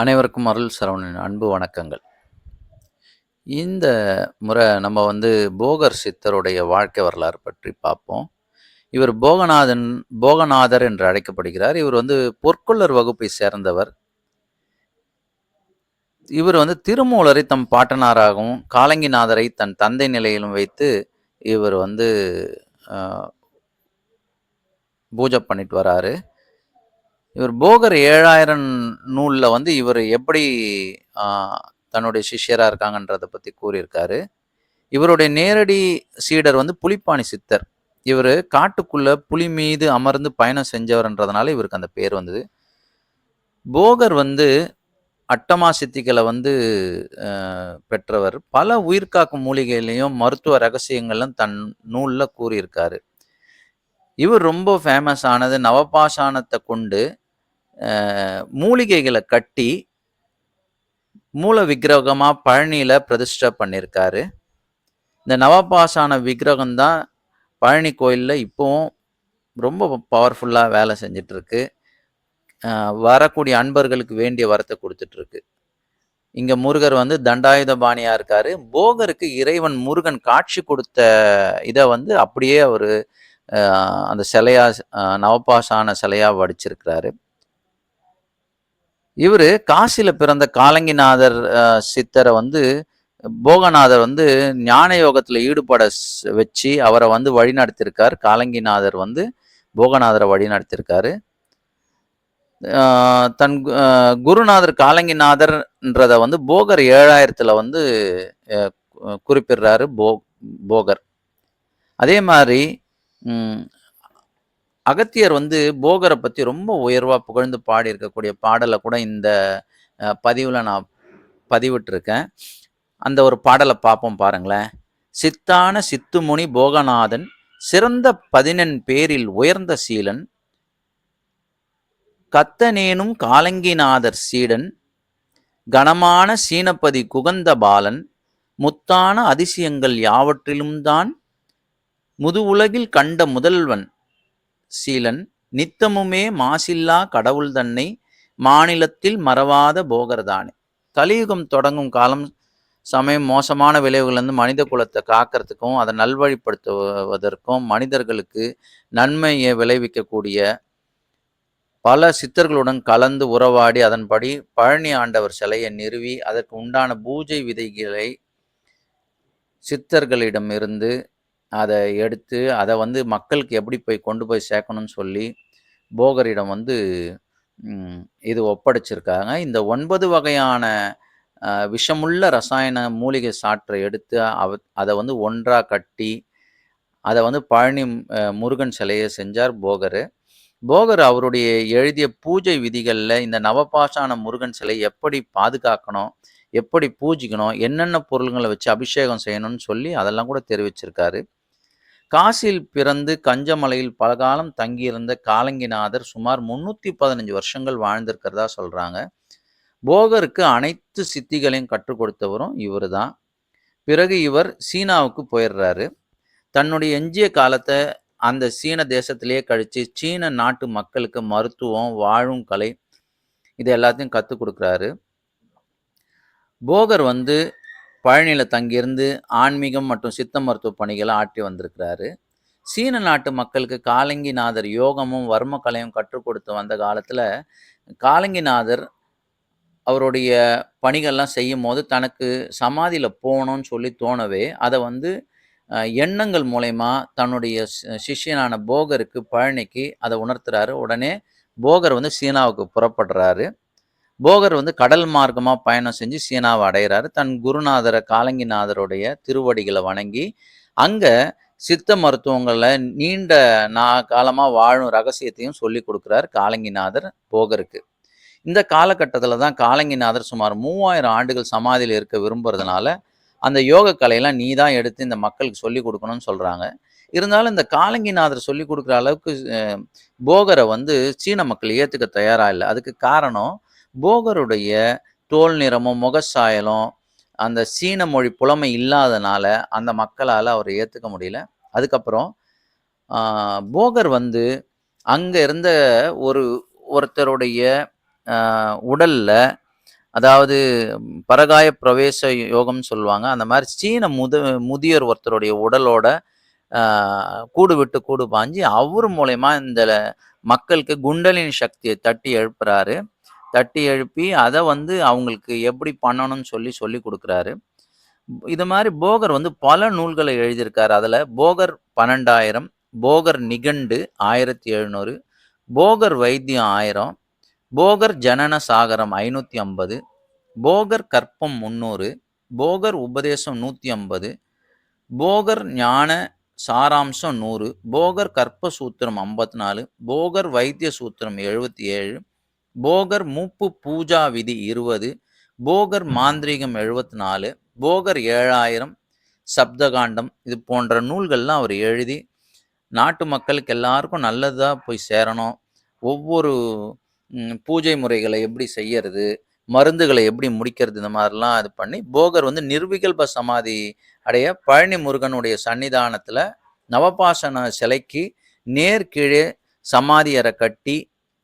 அனைவருக்கும் அருள் சரவணன் அன்பு வணக்கங்கள். இந்த முறை நம்ம வந்து போகர் சித்தருடைய வாழ்க்கை வரலாறு பற்றி பார்ப்போம். இவர் போகநாதன் போகநாதர் என்று அழைக்கப்படுகிறார். இவர் வந்து பொற்கொள்ளர் வகுப்பை சேர்ந்தவர். இவர் வந்து திருமூலரை தம் பாட்டனாராகவும், காலங்கிநாதரை தன் தந்தை நிலையிலும் வைத்து இவர் வந்து பூஜை பண்ணிட்டு வராரு. இவர் போகர் ஏழாயிரம் நூலில் வந்து இவர் எப்படி தன்னுடைய சிஷ்யராக இருக்காங்கன்றத பற்றி கூறியிருக்காரு. இவருடைய நேரடி சீடர் வந்து புலிப்பாணி சித்தர். இவரு காட்டுக்குள்ள புலி மீது அமர்ந்து பயணம் செஞ்சவர்ன்றதுனால இவருக்கு அந்த பேர் வந்தது. போகர் வந்து அட்டமா சித்திகளை வந்து பெற்றவர். பல உயிர்காக்கும் மூலிகைகளையும், மருத்துவ ரகசியங்களும் தன் நூலில் கூறியிருக்காரு. இவர் ரொம்ப ஃபேமஸ் ஆனது நவபாஷாணத்தை கொண்டு மூலிகைகளை கட்டி மூல விக்கிரகமாக பழனியில் பிரதிஷ்டை பண்ணியிருக்காரு. இந்த நவபாசான விக்கிரகம் தான் பழனி கோயிலில் இப்போவும் ரொம்ப பவர்ஃபுல்லாக வேலை செஞ்சிட்ருக்கு வரக்கூடிய அன்பர்களுக்கு வேண்டிய வரத்தை கொடுத்துட்ருக்கு இங்கே முருகர் வந்து தண்டாயுதபாணியா இருக்கார் போகருக்கு இறைவன் முருகன் காட்சி கொடுத்த இதை வந்து அப்படியே அவர் அந்த சிலையா நவபாசான சிலையாக வடிச்சிருக்கிறாரு. இவர் காசியில் பிறந்த காலங்கிநாதர் சித்தரை வந்து போகநாதர் வந்து ஞான யோகத்தில் ஈடுபட வச்சு அவரை வந்து வழிநடத்தியிருக்கார். காலங்கிநாதர் வந்து போகநாதரை வழிநடத்தியிருக்காரு. தன் குருநாதர் காலங்கிநாதர்ன்றத வந்து போகர் 7000த்துல வந்து குறிப்பிடுறாரு போ போகர். அதே மாதிரி அகத்தியர் வந்து போகரை பற்றி ரொம்ப உயர்வாக புகழ்ந்து பாடியிருக்கக்கூடிய பாடலை கூட இந்த பதிவில் நான் பதிவிட்டிருக்கேன். அந்த ஒரு பாடலை பார்ப்போம் பாருங்களேன். சித்தான சித்துமுனி போகநாதன் சிறந்த பதினெண் பேரில் உயர்ந்த சீலன். கத்தனேனும் காலங்கிநாதர் சீடன். கனமான சீனபதி குகந்த பாலன். முத்தான அதிசயங்கள் யாவற்றிலும்தான் முதுவுலகில் கண்ட முதல்வன் சீலன். நித்தமுமே மாசில்லா கடவுள் தன்னை மாநிலத்தில் மறவாத போகர்தானே. கலியுகம் தொடங்கும் காலம் சமயம் மோசமான விளைவுகள்லேருந்து மனித குலத்தை காக்கிறதுக்கும், அதை நல்வழிப்படுத்துவதற்கும், மனிதர்களுக்கு நன்மையை விளைவிக்கக்கூடிய பல சித்தர்களுடன் கலந்து உறவாடி, அதன்படி பழனி ஆண்டவர் சிலையை நிறுவி, அதற்கு உண்டான பூஜை விதிகளை சித்தர்களிடமிருந்து அத எடுத்து, அத வந்து மக்களுக்கு எப்படி போய் கொண்டு போய் சேர்க்கணும்னு சொல்லி, போகரிடம் வந்து ம் இது ஒப்படைச்சிருக்காங்க. இந்த 9 வகையான அ விஷமுள்ள ரசாயன மூலிகை சாற்றை எடுத்து, அவ அத வந்து ஒன்றா கட்டி, அத வந்து பழனி அ முருகன் சிலைய செஞ்சார் போகரு. போகர் அவருடைய எழுதிய பூஜை விதிகள்ல இந்த நவபாஷாண முருகன் சிலை எப்படி பாதுகாக்கணும், எப்படி பூஜிக்கணும், என்னென்ன பொருள்கள வச்சு அபிஷேகம் செய்யணும்னு சொல்லி அதெல்லாம் கூட தெரிவிச்சிருக்காரு. காசில் பிறந்து கஞ்சமலையில் பல காலம் தங்கியிருந்த காலங்கிநாதர் சுமார் 315 வருஷங்கள் வாழ்ந்திருக்கிறதா சொல்றாங்க. போகருக்கு அனைத்து சித்திகளையும் கற்றுக் கொடுத்தவரும் இவர் தான். பிறகு இவர் சீனாவுக்கு போயிடுறாரு தன்னுடைய எஞ்சிய காலத்தை அந்த சீன தேசத்திலேயே கழித்து சீன நாட்டு மக்களுக்கு மருத்துவம், வாழும் கலை இது எல்லாத்தையும் கற்றுக் கொடுக்குறாரு போகர் வந்து பழனியில் தங்கியிருந்து ஆன்மீகம் மற்றும் சித்த மருத்துவ பணிகளை ஆற்றி வந்திருக்கிறாரு. சீன நாட்டு மக்களுக்கு காலங்கிநாதர் யோகமும், வர்ம கலையும் கற்றுக் கொடுத்து வந்த காலத்தில் காலங்கிநாதர் அவருடைய பணிகள்லாம் செய்யும்போது, தனக்கு சமாதியில் போகணும்னு சொல்லி தோணவே, அதை வந்து எண்ணங்கள் மூலயமா தன்னுடைய சி சிஷ்யனான போகருக்கு பழனிக்கு அதை உணர்த்துறாரு. உடனே போகர் வந்து சீனாவுக்கு புறப்படுறாரு. போகர் வந்து கடல் மார்க்கமாக பயணம் செஞ்சு சீனாவை அடைகிறாரு தன் குருநாதரை காலங்கிநாதருடைய திருவடிகளை வணங்கி, அங்கே சித்த மருத்துவங்களை நீண்ட நா காலமாக வாழும் ரகசியத்தையும் சொல்லிக் கொடுக்குறார் காலங்கிநாதர் போகருக்கு. இந்த காலகட்டத்தில் தான் காலங்கிநாதர் சுமார் 3000 ஆண்டுகள் சமாதியில் இருக்க விரும்புறதுனால, அந்த யோக கலையெல்லாம் நீ தான் எடுத்து இந்த மக்களுக்கு சொல்லிக் கொடுக்கணும்னு சொல்கிறாங்க இருந்தாலும் இந்த காலங்கிநாதர் சொல்லிக் கொடுக்குற அளவுக்கு போகரை வந்து சீன மக்கள் ஏற்றுக்க தயாராக இல்லை. அதுக்கு காரணம், போகருடைய தோல் நிறமும், முகசாயலும், அந்த சீன மொழி புலமை இல்லாதனால, அந்த மக்களால் அவரை ஏற்றுக்க முடியல. அதுக்கப்புறம் போகர் வந்து அங்கே இருந்த ஒரு ஒருத்தருடைய உடலில் அதாவது பரகாய பிரவேச யோகம்னு சொல்லுவாங்க. அந்த மாதிரி சீன முது முதியோர் ஒருத்தருடைய உடலோட கூடு விட்டு கூடு பாஞ்சு அவர் மூலயமா இந்த மக்களுக்கு குண்டலின் சக்தியை தட்டி எழுப்புறாரு. தட்டி எழுப்பி அதை வந்து அவங்களுக்கு எப்படி பண்ணணும்னு சொல்லி சொல்லிக் கொடுக்குறாரு இது மாதிரி போகர் வந்து பல நூல்களை எழுதியிருக்காரு. அதில் போகர் 12,000, போகர் நிகண்டு 1700, போகர் வைத்தியம் ஆயிரம் போகர் ஜனன சாகரம் 550, போகர் கற்பம் 300, போகர் உபதேசம் 150, போகர் ஞான சாராம்சம் நூறு போகர் கற்ப சூத்திரம் 54, போகர் வைத்திய சூத்திரம் 77, போகர் மூப்பு பூஜா விதி 20, போகர் மாந்திரீகம் 74, போகர் 7000, சப்தகாண்டம் இது போன்ற நூல்கள்லாம் அவர் எழுதி, நாட்டு மக்களுக்கு எல்லாருக்கும் நல்லதா போய் சேரணும். ஒவ்வொரு பூஜை முறைகள எப்படி செய்யறது? மருந்துகள எப்படி முடிக்கிறது? இந்த மாரிலாம் இது பண்ணி, போகர் வந்து நிர்விகல்ப சமாதி அடைய பழனி முருகனுடைய சன்னிதானத்துல நவபாஷான சிலைக்கு நேர் கீழே சமாதி அறை கட்டி,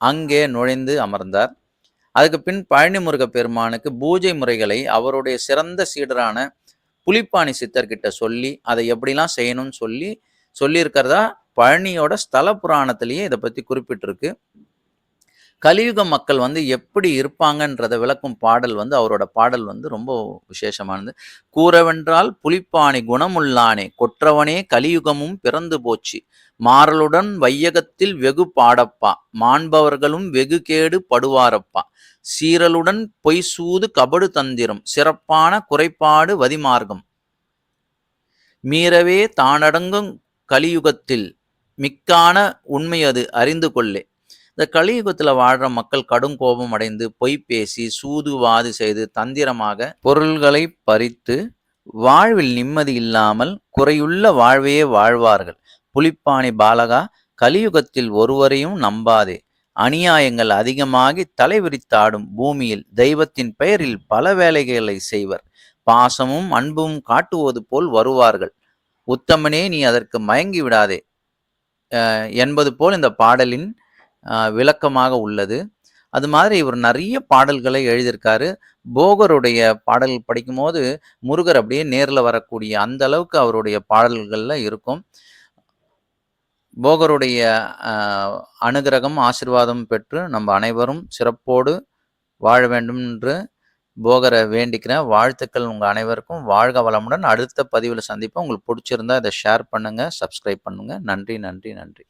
அங்கே நுழைந்து அமர்ந்தார். அதுக்கு பின் பழனி முருக பெருமானுக்கு பூஜை முறைகளை அவருடைய சிறந்த சீடரான புலிப்பாணி சித்தர்கிட்ட சொல்லி, அதை எப்படிலாம் செய்யணும்னு சொல்லி சொல்லியிருக்கிறதா பழனியோட ஸ்தல புராணத்திலேயே இதை பற்றி குறிப்பிட்டிருக்கு. கலியுக மக்கள் வந்து எப்படி இருப்பாங்கன்றத விளக்கும் பாடல் வந்து அவரோட பாடல் வந்து ரொம்ப விசேஷமானது. "கூறவென்றால் புலிப்பாணி குணமுள்ளானே, கொற்றவனே கலியுகமும் பிறந்து போச்சு. மாறலுடன் வையகத்தில் வெகு பாடப்பா, மாண்பவர்களும் வெகுகேடு படுவாரப்பா. சீறலுடன் பொய்சூது கபடு தந்திரம், சிறப்பான குறைபாடு வதிமார்க்கம். மீறவே தானடங்கும் கலியுகத்தில், மிக்கான உண்மையது அறிந்து கொள்ளே." இந்த கலியுகத்துல வாழ்ற மக்கள் கடும் கோபம் அடைந்து, பொய் பேசி, சூது வாது செய்து, தந்திரமாக பொருள்களைப் பறித்து, வாழ்வில் நிம்மதி இல்லாமல் குறையுள்ள வாழ்வையே வாழ்வார்கள். புலிப்பாணி பாலகா, கலியுகத்தில் ஒருவரையும் நம்பாதே. அநியாயங்கள் அதிகமாகி தலைவிரித்தாடும் பூமியில் தெய்வத்தின் பெயரில் பல வேலைகளை செய்வர். பாசமும் அன்பும் காட்டுவது போல் வருவார்கள். உத்தமனே நீ அதற்கு மயங்கி விடாதே. என்பது போல் இந்த பாடலின் விளக்கமாக உள்ளது. அது மாதிரி இவர் நிறைய பாடல்களை எழுதியிருக்காரு. போகருடைய பாடல் படிக்கும்போது, முருகர் அப்படியே நேரில் வரக்கூடிய அந்த அளவுக்கு அவருடைய பாடல்களில் இருக்கும். போகருடைய அனுகிரகம் ஆசிர்வாதம் ஆசீர்வாதம் பெற்று நம்ம அனைவரும் சிறப்போடு வாழ வேண்டும் என்று போகரை வேண்டிக்கிறேன். வாழ்த்துக்கள் உங்கள் அனைவருக்கும். வாழ்க வளமுடன். அடுத்த பதிவில் சந்திப்போம். உங்களுக்கு பிடிச்சிருந்தா இதை ஷேர் பண்ணுங்கள் சப்ஸ்கிரைப் பண்ணுங்கள் நன்றி, நன்றி, நன்றி.